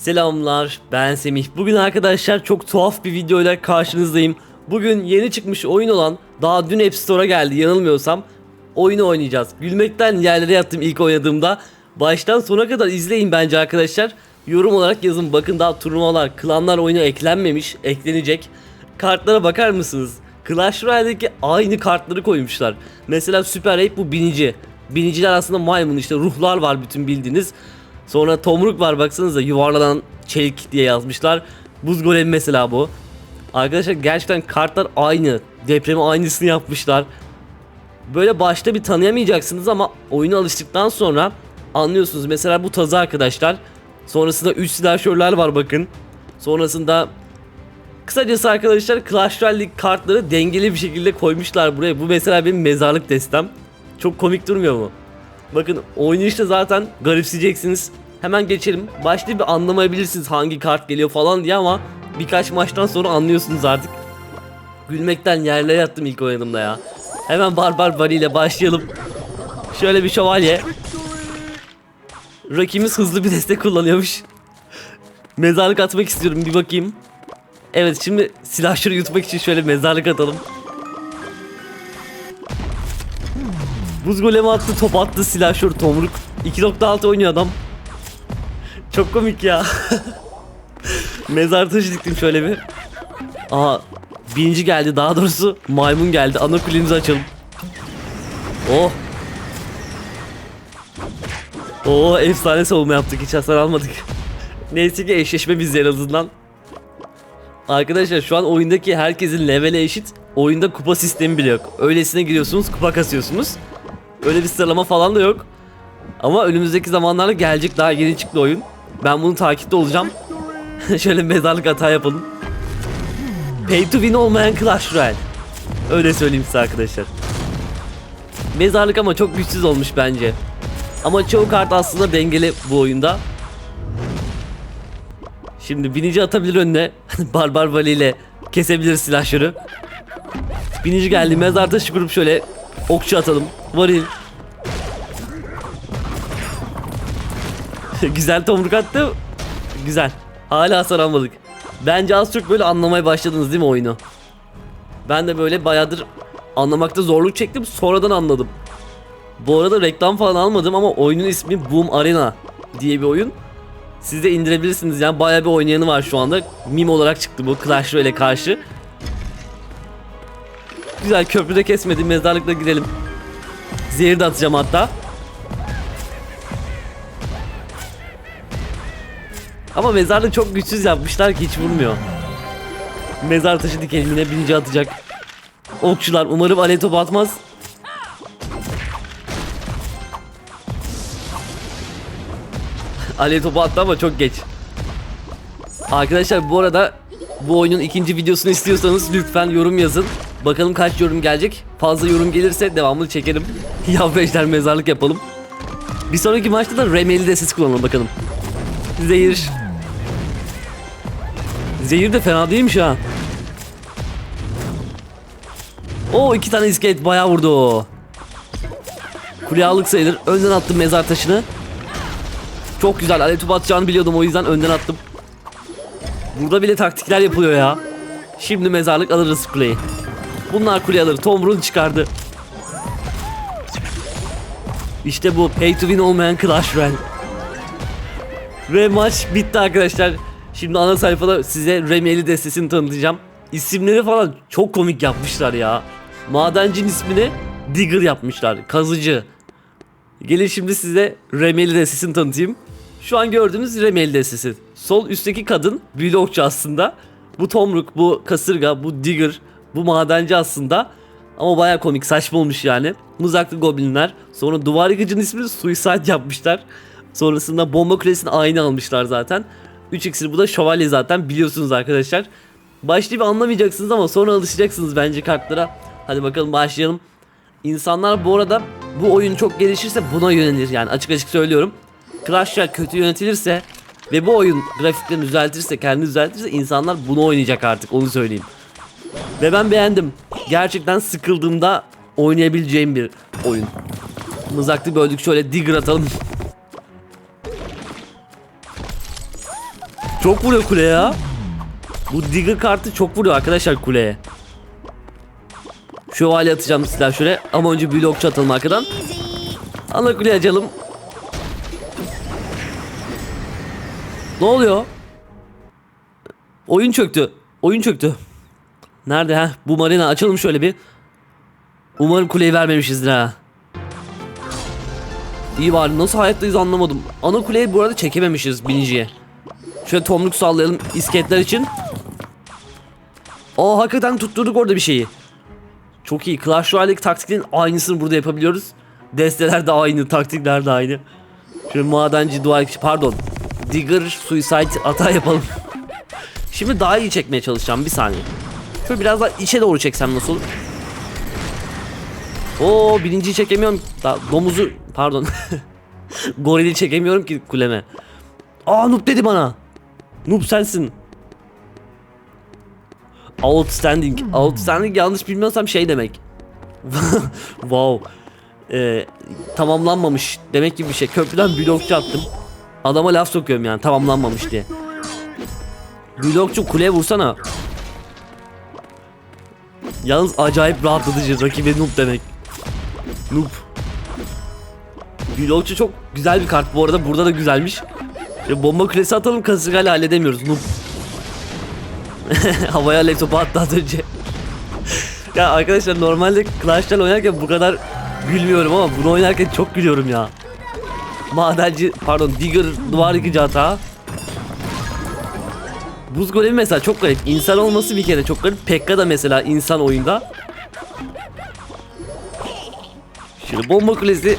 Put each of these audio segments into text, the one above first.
Selamlar ben Semih. Bugün arkadaşlar çok tuhaf bir videoyla karşınızdayım. Bugün yeni çıkmış oyun olan daha dün App Store'a geldi yanılmıyorsam. Oyunu oynayacağız. Gülmekten yerlere yattım ilk oynadığımda. Baştan sona kadar izleyin bence arkadaşlar. Yorum olarak yazın bakın daha turnuvalar, klanlar oyuna eklenmemiş, eklenecek. Kartlara bakar mısınız? Clash Royale'deki aynı kartları koymuşlar. Mesela Super Ape bu binici. Biniciler aslında maymun işte ruhlar var bütün bildiğiniz. Sonra tomruk var baksanıza yuvarlanan çelik diye yazmışlar. Buz golemi mesela bu. Arkadaşlar gerçekten kartlar aynı. Depremi aynısını yapmışlar. Böyle başta bir tanıyamayacaksınız ama oyuna alıştıktan sonra anlıyorsunuz. Mesela bu tazı arkadaşlar. Sonrasında 3 silahşörler var bakın. Sonrasında Kısacası arkadaşlar Clash Royale kartları dengeli bir şekilde koymuşlar buraya. Bu mesela benim mezarlık destem. Çok komik durmuyor mu? Bakın oynayışta zaten garipseyeceksiniz. Hemen geçelim. Başta bir anlamayabilirsiniz hangi kart geliyor falan diye ama birkaç maçtan sonra anlıyorsunuz artık. Gülmekten yerlere yattım ilk oynadığımda ya. Hemen Barbar Bari ile başlayalım. Şöyle bir şövalye. Rakibimiz hızlı bir destek kullanıyormuş. Mezarlık atmak istiyorum bir bakayım. Evet şimdi silahşörü yutmak için şöyle mezarlık atalım. Buz golemi attı top attı silahşör tomruk. 2.6 oynuyor adam. Çok komik ya. Mezar taşı diktim şöyle bir. Aha birinci geldi daha doğrusu maymun geldi. Ana kulemizi açalım. Oh. Oo efsane savunma yaptık hiç hasar almadık. Neyse ki eşleşme bizde en azından. Arkadaşlar şu an oyundaki herkesin levele eşit. Oyunda kupa sistemi bile yok. Öylesine giriyorsunuz kupa kasıyorsunuz. Öyle bir sıralama falan da yok. Ama önümüzdeki zamanlarda gelecek daha yeni çıktı oyun. Ben bunu takipte olacağım. Şöyle mezarlık hata yapalım. Pay to win olmayan Clash Royale. Öyle söyleyeyim size arkadaşlar. Mezarlık ama çok güçsüz olmuş bence. Ama çoğu kart aslında dengeli bu oyunda. Şimdi binici atabilir önüne. Barbar Vali ile kesebilir silahşörü. Binici geldi mezar taşı kurup şöyle okçu atalım. Varil. Güzel tomruk attı. Güzel. Hala hasar almadık. Bence az çok böyle anlamaya başladınız değil mi oyunu? Ben de böyle bayağıdır anlamakta zorluk çektim. Sonradan anladım. Bu arada reklam falan almadım ama oyunun ismi Boom Arena diye bir oyun. Siz de indirebilirsiniz yani bayağı bir oynayanı var şu anda. Meme olarak çıktı bu Clash Royale'e karşı. Güzel köprüde kesmedi mezarlıkla gidelim. Zehir de atacağım hatta. Ama mezarlığı çok güçsüz yapmışlar ki hiç vurmuyor. Mezar taşı dikelim yine birinci atacak. Okçular umarım alev topu atmaz. Alev topu attı ama çok geç. Arkadaşlar bu arada bu oyunun ikinci videosunu istiyorsanız lütfen yorum yazın. Bakalım kaç yorum gelecek. Fazla yorum gelirse devamını çekelim. Yavru ejder mezarlık yapalım. Bir sonraki maçta da Remeli de siz kullanalım bakalım. Zehir. Zehir de fena değilmiş ha. O iki tane iskelet bayağı vurdu aldık sayılır. Önden attım mezar taşını. Çok güzel. Alev topu atacağını biliyordum o yüzden önden attım. Burada bile taktikler yapılıyor ya. Şimdi mezarlık alırız kuleyi. Bunlar kule alır. Tom Run çıkardı. İşte bu pay to win olmayan Clash Royale. Ve maç bitti arkadaşlar. Şimdi ana sayfada size Remeli destesini tanıtacağım. İsimleri falan çok komik yapmışlar ya. Madencinin ismini Digger yapmışlar. Kazıcı. Gelin şimdi size Remeli destesini tanıtayım. Şu an gördüğünüz Remeli destesi. Sol üstteki kadın büyülü okçu aslında. Bu tomruk, bu kasırga, bu digger, bu madenci aslında. Ama baya komik, saçma olmuş yani. Mızraklı goblinler. Sonra duvar yıkıcının ismini Suicide yapmışlar. Sonrasında bomba kulesini aynı almışlar zaten. 3 iksir bu da şövalye zaten biliyorsunuz arkadaşlar. Başlayıp anlamayacaksınız ama sonra alışacaksınız bence kartlara. Hadi bakalım başlayalım. İnsanlar bu arada bu oyun çok gelişirse buna yönelir yani açık açık söylüyorum. Clash Royale kötü yönetilirse ve bu oyun grafiklerini düzeltirse, kendini düzeltirse insanlar bunu oynayacak artık onu söyleyeyim. Ve ben beğendim. Gerçekten sıkıldığımda oynayabileceğim bir oyun. Mızraklı böldük şöyle digger atalım. Çok vuruyor kuleye ya. Bu Digger kartı çok vuruyor arkadaşlar kuleye. Şövalye atacağım silah şuraya ama önce blokçu atalım arkadan. Ana kuleye açalım. Ne oluyor? Oyun çöktü. Oyun çöktü. Nerede ha? Bu marina açalım şöyle bir. Umarım kuleyi vermemişizdir ha. İyi var. Nasıl hayattayız anlamadım. Ana kuleyi bu arada çekememişiz biniciye. Şöyle tomruk sallayalım isketler için. Aa hakikaten tutturduk orada bir şeyi. Çok iyi. Clash Royale'deki taktiklerin aynısını burada yapabiliyoruz. Desteler de aynı, taktikler de aynı. Şöyle madenci duvar pardon. Digger suicide hata yapalım. Şimdi daha iyi çekmeye çalışacağım bir saniye. Şöyle biraz daha içe doğru çeksem nasıl olur? Oo birinciyi çekemiyorum. Daha domuzu pardon. Gorili çekemiyorum ki kuleme. Aa noob dedi bana. Noob sensin. Outstanding. Outstanding yanlış bilmiyorsam şey demek. wow. Ee, tamamlanmamış demek gibi bir şey. Köprüden blokçu attım. Adama laf sokuyorum yani tamamlanmamış diye. Blokçu kuleye vursana. Yalnız acayip rahatlatıcı rakibe noob demek. Noob. Blokçu çok güzel bir kart bu arada burada da güzelmiş. Ya bomba kulesi atalım kasırgayla halledemiyoruz noob. Havaya laptopu attı az önce. ya arkadaşlar normalde Clash Royale oynarken bu kadar gülmüyorum ama bunu oynarken çok gülüyorum ya. Madenci pardon Digger duvar yıkıcı hata. Buz golemi mesela çok garip. İnsan olması bir kere çok garip. Pekka da mesela insan oyunda. Şimdi bomba kulesi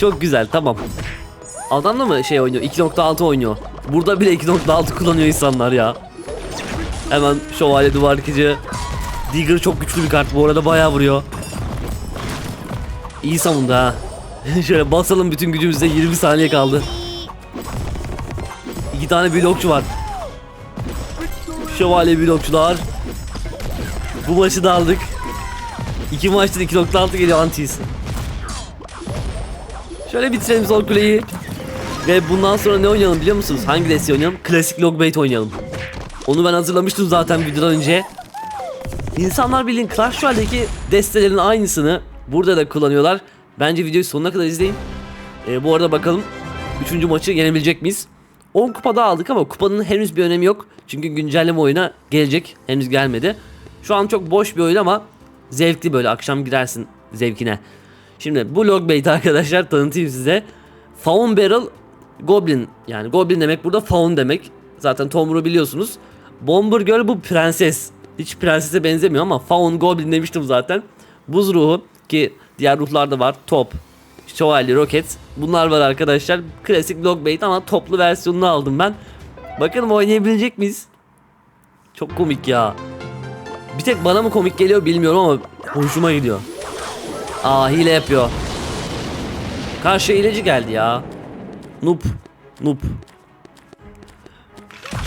çok güzel tamam. Adam da mı şey oynuyor 2.6 oynuyor. Burada bile 2.6 kullanıyor insanlar ya. Hemen şövalye duvar yıkıcı. Digger çok güçlü bir kart bu arada bayağı vuruyor. İyi savundu ha. Şöyle basalım bütün gücümüzde 20 saniye kaldı. İki tane blokçu var. Şövalye blokçular. Bu maçı da aldık. İki maçta 2.6 geliyor antiyiz. Şöyle bitirelim zor kuleyi. Ve bundan sonra ne oynayalım biliyor musunuz? Hangi desteği oynayalım? Klasik Logbait oynayalım. Onu ben hazırlamıştım zaten videodan önce. İnsanlar bildiğin Clash Royale'deki destelerin aynısını burada da kullanıyorlar. Bence videoyu sonuna kadar izleyin. Ee, bu arada bakalım 3. maçı yenebilecek miyiz? 10 kupada aldık ama kupanın henüz bir önemi yok. Çünkü güncelleme oyuna gelecek. Henüz gelmedi. Şu an çok boş bir oyun ama zevkli böyle akşam girersin zevkine. Şimdi bu Logbait arkadaşlar tanıtayım size. Faun Barrel Goblin yani Goblin demek burada Faun demek. Zaten Tomru biliyorsunuz. Bomber Girl bu prenses. Hiç prensese benzemiyor ama Faun Goblin demiştim zaten. Buz ruhu ki diğer ruhlar da var. Top, Şövalye, Roket. Bunlar var arkadaşlar. Klasik Logbait ama toplu versiyonunu aldım ben. Bakalım oynayabilecek miyiz? Çok komik ya. Bir tek bana mı komik geliyor bilmiyorum ama hoşuma gidiyor. Aa hile yapıyor. Karşı hileci geldi ya. Noob. Noob.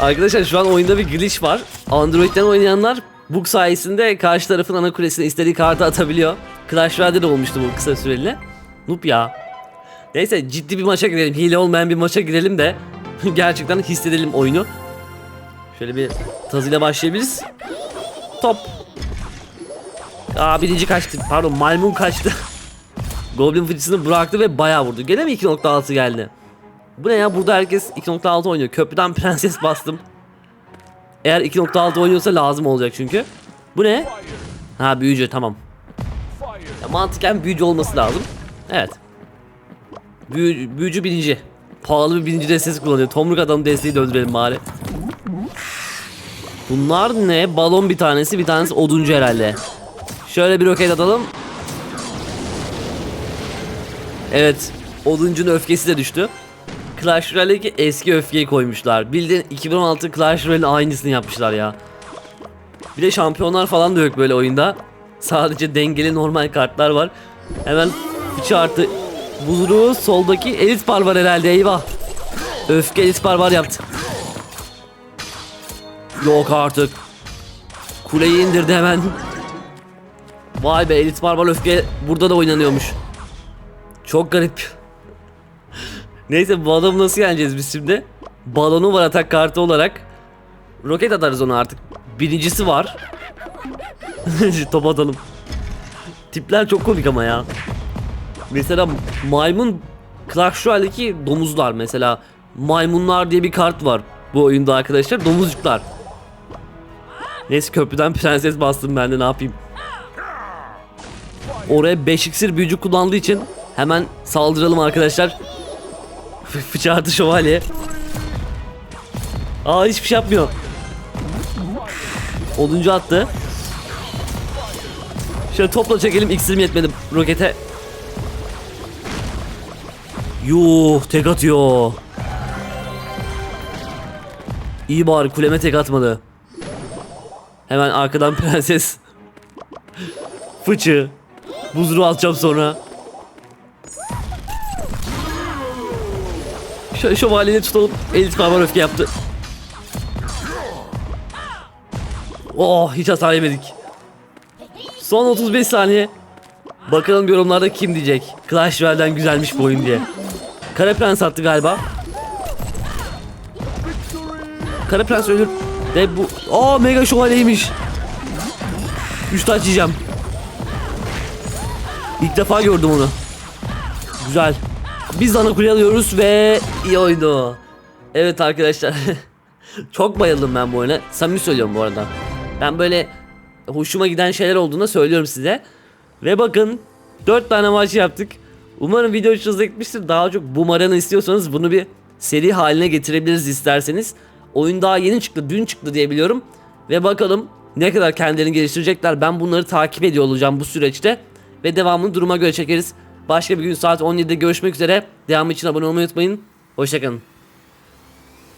Arkadaşlar şu an oyunda bir glitch var. Android'den oynayanlar bug sayesinde karşı tarafın ana kulesine istediği kartı atabiliyor. Clash Royale'de de olmuştu bu kısa süreli. Noob ya. Neyse ciddi bir maça girelim. Hile olmayan bir maça girelim de gerçekten hissedelim oyunu. Şöyle bir tazıyla başlayabiliriz. Top. Aa birinci kaçtı. Pardon maymun kaçtı. Goblin fıçısını bıraktı ve bayağı vurdu. Gene mi 2.6 geldi? Bu ne ya burada herkes 2.6 oynuyor. Köprüden prenses bastım. Eğer 2.6 oynuyorsa lazım olacak çünkü. Bu ne? Ha büyücü tamam. Ya, mantıken büyücü olması lazım. Evet. Büyü, büyücü birinci. Pahalı bir birinci destesi kullanıyor. Tomruk adamın desteği döndürelim bari. Bunlar ne? Balon bir tanesi, bir tanesi oduncu herhalde. Şöyle bir roket atalım. Evet. Oduncunun öfkesi de düştü. Clash Royale'deki eski öfkeyi koymuşlar. Bildiğin 2016 Clash Royale'in aynısını yapmışlar ya. Bir de şampiyonlar falan da yok böyle oyunda. Sadece dengeli normal kartlar var. Hemen 3 artı buzuru soldaki elit par var herhalde eyvah. Öfke elit par var yaptı. Yok artık. Kuleyi indirdi hemen. Vay be elit barbar öfke burada da oynanıyormuş. Çok garip. Neyse bu adamı nasıl yeneceğiz biz şimdi? balonu var atak kartı olarak. Roket atarız ona artık. Birincisi var. Top atalım. Tipler çok komik ama ya. Mesela maymun Clash Royale'deki domuzlar mesela. Maymunlar diye bir kart var bu oyunda arkadaşlar. Domuzcuklar. Neyse köprüden prenses bastım ben de ne yapayım. Oraya 5 iksir büyücü kullandığı için hemen saldıralım arkadaşlar. F- Fıçardı şövalye. Aa hiçbir şey yapmıyor. Oduncu attı. Şöyle topla çekelim iksirim yetmedi rokete. Yuh tek atıyor. İyi bari kuleme tek atmadı. Hemen arkadan prenses. Fıçı. Buzru alacağım sonra. Şöyle şövalyeni tutalım. Elit parmağı öfke yaptı. Oh hiç hata yemedik. Son 35 saniye. Bakalım yorumlarda kim diyecek. Clash Royale'den güzelmiş bu oyun diye. Kara Prens attı galiba. Kara Prens ölür. Ve bu... Aa Mega Şövalyeymiş. 3 taç yiyeceğim. İlk defa gördüm onu. Güzel. Biz ana kule alıyoruz ve iyi oydu. Evet arkadaşlar. Çok bayıldım ben bu oyuna. Samimi söylüyorum bu arada. Ben böyle hoşuma giden şeyler olduğunda söylüyorum size. Ve bakın 4 tane maç yaptık. Umarım video hoşunuza gitmiştir. Daha çok bu maranı istiyorsanız bunu bir seri haline getirebiliriz isterseniz. Oyun daha yeni çıktı, dün çıktı diye biliyorum. Ve bakalım ne kadar kendilerini geliştirecekler. Ben bunları takip ediyor olacağım bu süreçte. Ve devamını duruma göre çekeriz. Başka bir gün saat 17'de görüşmek üzere. Devamı için abone olmayı unutmayın. Hoşçakalın.